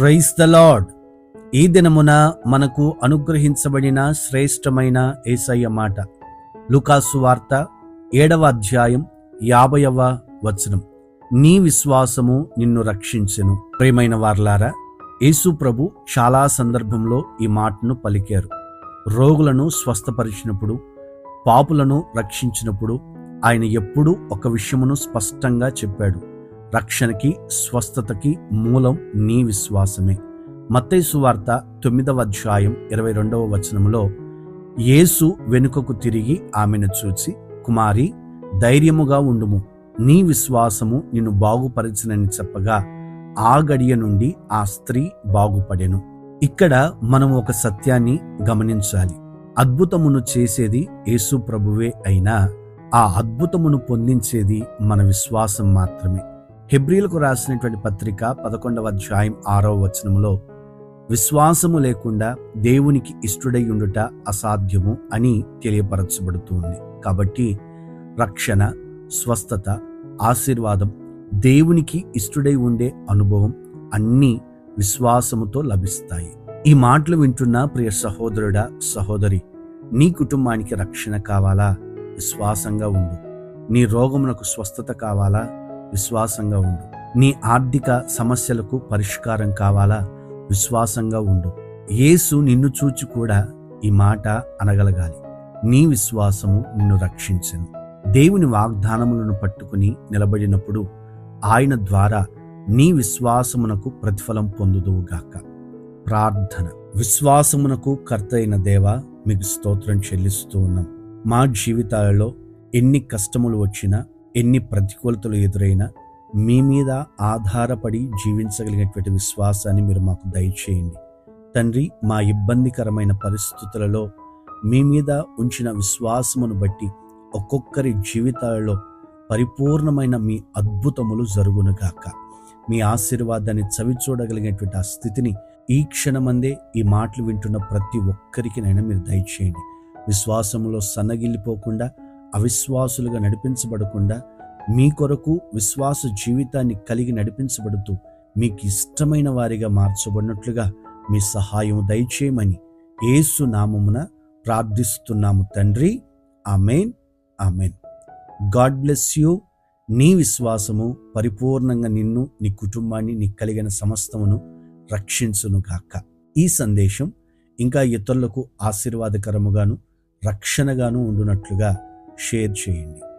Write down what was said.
Price the lord ఈ దినమున మనకు అనుగ్రహించబడిన శ్రేష్టమైన ఏసయ్య మాట. లుకాసు వార్త ఏడవ అధ్యాయం యాభైవ వచనం. నీ విశ్వాసము నిన్ను రక్షించెను. ప్రేమైన వార్లారా యేసు ప్రభు చాలా సందర్భంలో ఈ మాటను పలికారు. రోగులను స్వస్థపరిచినప్పుడు పాపులను రక్షించినప్పుడు ఆయన ఎప్పుడూ ఒక విషయమును స్పష్టంగా చెప్పాడు. రక్షణకి స్వస్థతకి మూలం నీ విశ్వాసమే. మత్తైసు వార్త తొమ్మిదవ అధ్యాయం ఇరవై రెండవ వచనములో యేసు వెనుకకు తిరిగి ఆమెను చూచి కుమారి ధైర్యముగా ఉండుము. నీ విశ్వాసము నిన్ను బాగుపరిచినని చెప్పగా ఆ గడియ నుండి ఆ స్త్రీ బాగుపడెను. ఇక్కడ మనం ఒక సత్యాన్ని గమనించాలి. అద్భుతమును చేసేది యేసు ప్రభువే అయినా ఆ అద్భుతమును పొందించేది మన విశ్వాసం మాత్రమే. హెబ్రిలకు రాసినటువంటి పత్రిక పదకొండవ అధ్యాయం ఆరవ వచనములో విశ్వాసము లేకుండా దేవునికి ఇష్టడై ఉండుట అసాధ్యము అని తెలియపరచబడుతుంది. కాబట్టి రక్షణ స్వస్థత ఆశీర్వాదం దేవునికి ఇష్టడై ఉండే అనుభవం అన్నీ విశ్వాసముతో లభిస్తాయి. ఈ మాటలు వింటున్న ప్రియ సహోదరుడా సహోదరి నీ కుటుంబానికి రక్షణ కావాలా? విశ్వాసంగా ఉండు. నీ రోగమునకు స్వస్థత కావాలా? విశ్వాసంగా ఉండు. నీ ఆర్థిక సమస్యలకు పరిష్కారం కావాలా? విశ్వాసంగా ఉండు. యేసు నిన్ను చూచి కూడా ఈ మాట అనగలగాలి. నీ విశ్వాసము నిన్ను రక్షించను. దేవుని వాగ్దానములను పట్టుకుని నిలబడినప్పుడు ఆయన ద్వారా నీ విశ్వాసమునకు ప్రతిఫలం పొందుదువుగాక ప్రార్థన. విశ్వాసమునకు కర్త అయిన దేవ మీకు స్తోత్రం చెల్లిస్తూ ఉన్నాం. మా జీవితాలలో ఎన్ని కష్టములు వచ్చినా ఎన్ని ప్రతికూలతలు ఎదురైనా మీ మీద ఆధారపడి జీవించగలిగినటువంటి విశ్వాసాన్ని మీరు మాకు దయచేయండి. తండ్రి మా ఇబ్బందికరమైన పరిస్థితులలో మీ మీద ఉంచిన విశ్వాసమును బట్టి ఒక్కొక్కరి జీవితాలలో పరిపూర్ణమైన మీ అద్భుతములు జరుగునుగాక. మీ ఆశీర్వాదాన్ని చవి చూడగలిగినటువంటి ఆ స్థితిని ఈ క్షణమందే ఈ మాటలు వింటున్న ప్రతి ఒక్కరికి నైనా మీరు దయచేయండి. విశ్వాసములో సన్నగిల్లిపోకుండా అవిశ్వాసులుగా నడిపించబడకుండా మీ కొరకు విశ్వాస జీవితాన్ని కలిగి నడిపించబడుతూ మీకు ఇష్టమైన వారిగా మార్చబడినట్లుగా మీ సహాయం దయచేయమని ఏసు నామమున ప్రార్థిస్తున్నాము తండ్రి. Amen. Amen. God bless you. నీ విశ్వాసము పరిపూర్ణంగా నిన్ను నీ కుటుంబాన్ని నీ కలిగిన సమస్తమును రక్షించును గాక. ఈ సందేశం ఇంకా ఇతరులకు ఆశీర్వాదకరముగాను రక్షణగాను ఉండునట్లుగా షేర్ చేయండి.